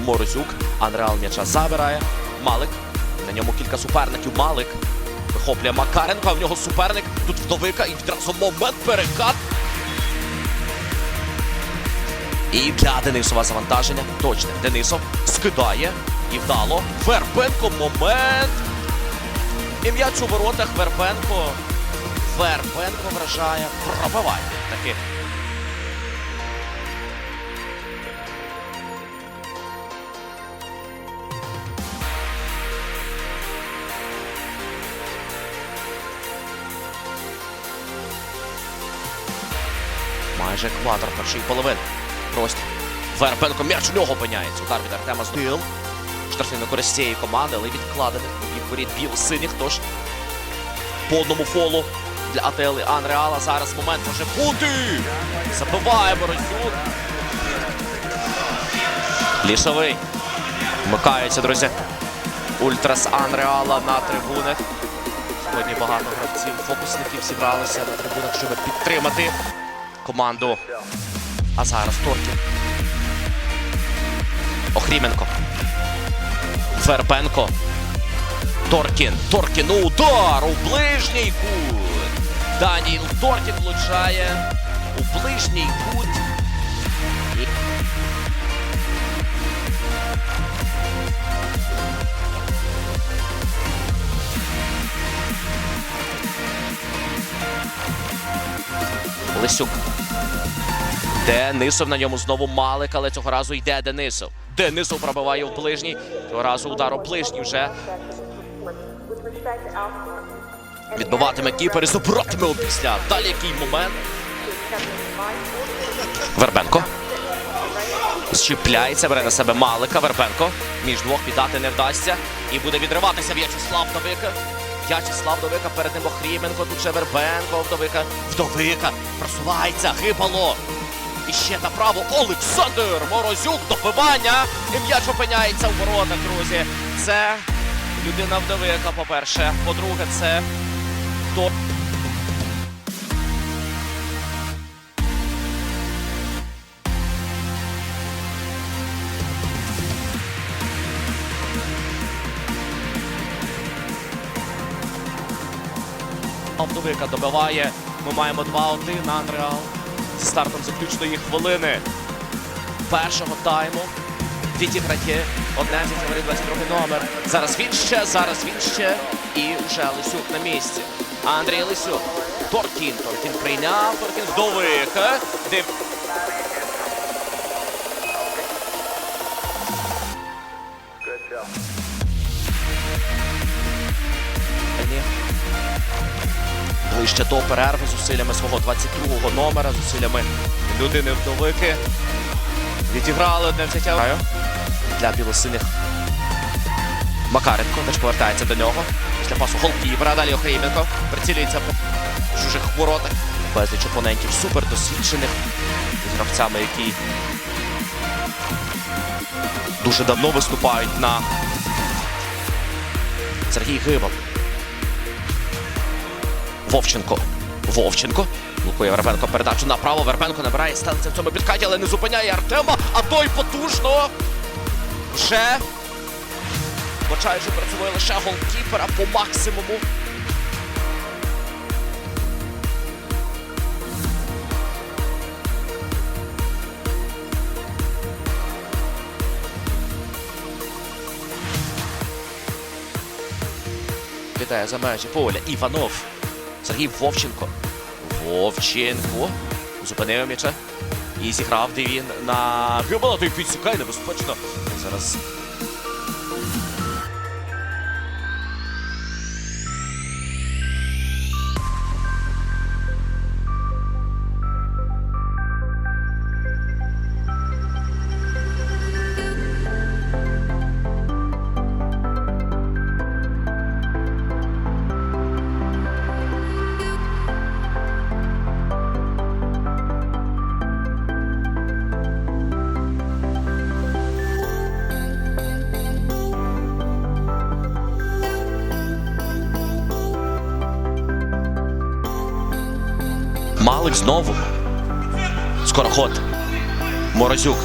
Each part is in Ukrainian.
Морозюк. Анреал м'яча забирає. Малик. На ньому кілька суперників. Малик. Вихоплює Макаренко, а в нього суперник. Тут вдовика і відразу момент перекат. І для Денисова завантаження. Точне. Денисов скидає. І вдало. Вербенко. Момент. І м'яч у воротах Вербенко. Вербенко вражає. Пробиває. Таки. Майже екватор першої половини. Простір. Вербенко м'яч у нього опиняється. Удар від Артема Здил. Штрафний на користь цієї команди, але відкладений. Їх воріт біл-синіх. Тож по одному фолу для Ателі Анреала. Зараз момент може бути. Забиває Морозюк. Лісовий. Вмикаються, друзі. Ультрас Анреала на трибунах. Сьогодні багато гравців, фокусників зібралися на трибунах, щоб підтримати команду. А зараз Торкін. Охріменко. Вербенко. Торкін. Торкін. Удар у ближній кут. Даніл Торкін влучає у ближній кут. Лисюк. Денисов на ньому знову Малик, але цього разу йде Денисов. Денисов пробиває в ближній. Цього разу удар у ближній вже. Відбиватиме кіпер і забиратиме опісля. Далі який момент. Вербенко. Зчіпляється, бере на себе Малика. Вербенко. Між двох віддати не вдасться. І буде відриватися В'ячеслав Вдовика. В'ячеслав Довика, перед ним Охріменко, тут же Вербенко, Вдовика. Вдовика. Просувається, гибало. І ще направо Олександр Морозюк. Добивання. І м'яч опиняється в воротах, друзі. Це людина Вдовика, по-перше. По-друге, це то. Вдовика добиває. Ми маємо 2-1 на Анреал. Зі стартом заключної хвилини першого тайму. Відіграті 11 говорить 22 номер. Зараз він ще, зараз він ще. І вже Лисюк на місці. Андрій Лисюк. Торкін. Торкін прийняв. Торкін вдовика. Див... Ні. Ближче до перерви зусиллями свого 22-го номера, зусиллями людини вдовики. Відіграли одне взяття для білосиних. Макаренко теж повертається до нього. Після пасу голкіпера. Далі Охріменко. Прицілюється по чужих воротах. Безліч опонентів супер досвідчених. З гравцями, які дуже давно виступають на Сергій Гибов. Вовченко. Вовченко. Блокує Вербенко передачу направо. Вербенко набирає станція в цьому підкаті, але не зупиняє Артема. А той потужно. Вже. Перед собою лише голкіпера по максимуму. Вітає за межі поля. Іванов. Сергій Вовченко. Вовченко. Зупинив м'яча. І зіграв, де він на Гюбала, той підсікає небезпечно. Зараз. Малик знову. Скороход. Морозюк.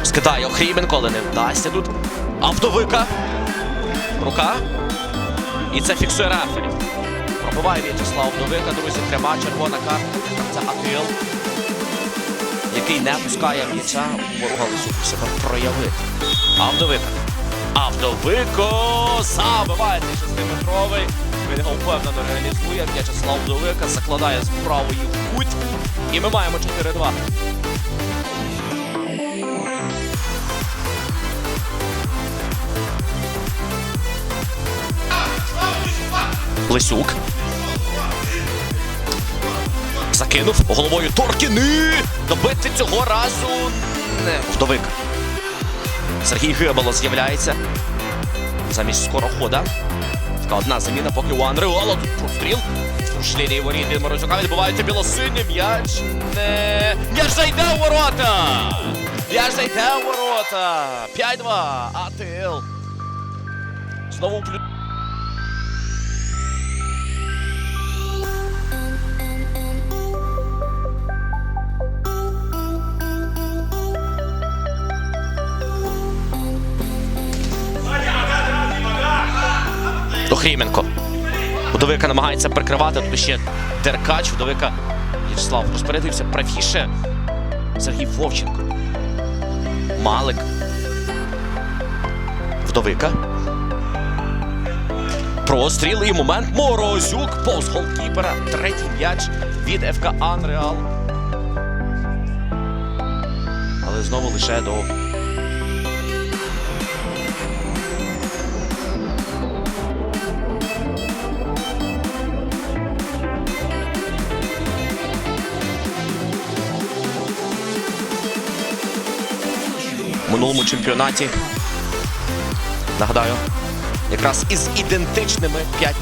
Розкидає Охріменко, але не вдасться тут. Автовика. Рука. І це фіксує рефері. Пробиває В'ячеслав Вдовика, друзі, пряма червона картка. Це Атил, який не пускає м'яча Лисюку себе проявити. Авдовика. Авдовико забиває 6-метровий. Він його впевнено реалізує. В'ячеслав Вдовика закладає з правої в кут. І ми маємо 4-2. Лисюк. Закинув головою Торкіни. Добити цього разу не вдовик. Сергій Гибало з'являється. Замість скорохода. Така одна заміна, поки у Андреола тут простріл. Вздовж лінії воріт від Морозюка відбувається білосинний. м'яч. Не... М'яч зайде у ворота! М'яч зайде у ворота! 5-2. АТЛ. Знову плюс. Охріменко. Вдовика намагається прикривати. Тут ще Деркач. Вдовика В'ячеслав розпорядився правіше. Сергій Вовченко. Малик. Вдовика. Простріл і момент. Морозюк. Повз голкіпера. Третій м'яч від ФК Анреал. Але знову лише до минулому чемпіонаті. Нагадаю, якраз із ідентичними 5-3.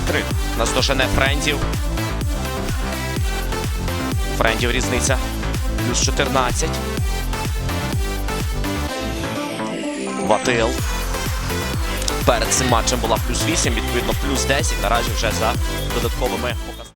Нас дожене Френдів. Френдів різниця. Плюс 14. Ватил. Перед цим матчем була плюс 8, відповідно, плюс 10. Наразі вже за додатковими.